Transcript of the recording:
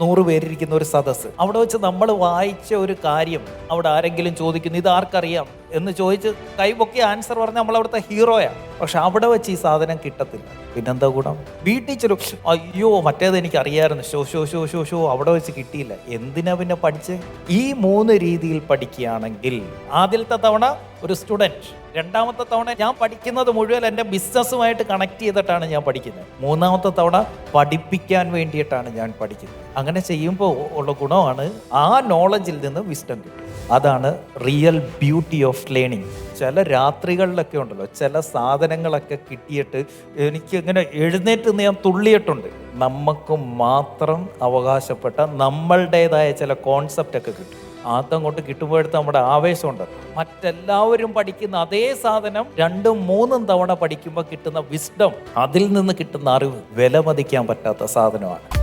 നൂറ് പേരിരിക്കുന്ന ഒരു സദസ്സ്. അവിടെ വെച്ച് നമ്മൾ വായിച്ച ഒരു കാര്യം അവിടെ ആരെങ്കിലും ചോദിക്കുന്നു ഇത് ആർക്കറിയാം? എന്ന് ചോദിച്ച് കൈപൊക്കി ആൻസർ പറഞ്ഞാൽ നമ്മൾ അവിടുത്തെ ഹീറോയാണ് പക്ഷെ അവിടെ വെച്ച് ഈ സാധനം കിട്ടത്തില്ല. പിന്നെന്താ ഗുണം വീട്ടിൽ ചെറു അയ്യോ മറ്റേത് എനിക്ക് അറിയാമായിരുന്നു ഷോ ഷോ ഷോ ഷോ ഷോ അവിടെ വെച്ച് കിട്ടിയില്ല. എന്തിനാ പിന്നെ പഠിച്ച്? ഈ മൂന്ന് രീതിയിൽ പഠിക്കുകയാണെങ്കിൽ ആദ്യത്തെ തവണ ഒരു സ്റ്റുഡന്റ് രണ്ടാമത്തെ തവണ ഞാൻ പഠിക്കുന്നത് മുഴുവൻ എന്റെ ബിസിനസ്സുമായിട്ട് കണക്ട് ചെയ്തിട്ടാണ് ഞാൻ പഠിക്കുന്നത്. മൂന്നാമത്തെ തവണ പഠിപ്പിക്കാൻ വേണ്ടിയിട്ടാണ് ഞാൻ പഠിക്കുന്നത്. അങ്ങനെ ചെയ്യുമ്പോൾ ഉള്ള ഗുണമാണ് ആ നോളജിൽ നിന്ന് വിസ്ഡം കിട്ടും അതാണ് റിയൽ ബ്യൂട്ടി ഓഫ് ലേണിംഗ് ചില രാത്രികളിലൊക്കെ ഉണ്ടല്ലോ ചില സാധനങ്ങളൊക്കെ കിട്ടിയിട്ട് എനിക്ക് ഇങ്ങനെ എഴുന്നേറ്റ് ഞാൻ തുള്ളിയിട്ടുണ്ട്. നമുക്ക് മാത്രം അവകാശപ്പെട്ട നമ്മളുടേതായ ചില കോൺസെപ്റ്റൊക്കെ കിട്ടും. അതങ്ങോട്ട് കിട്ടുമ്പോഴത്തെ നമ്മുടെ ആവേശമുണ്ട്. മറ്റെല്ലാവരും പഠിക്കുന്ന അതേ സാധനം രണ്ടും മൂന്നും തവണ പഠിക്കുമ്പോൾ കിട്ടുന്ന വിസ്ഡം അതിൽ നിന്ന് കിട്ടുന്ന അറിവ് വിലമതിക്കാൻ പറ്റാത്ത സാധനമാണ്.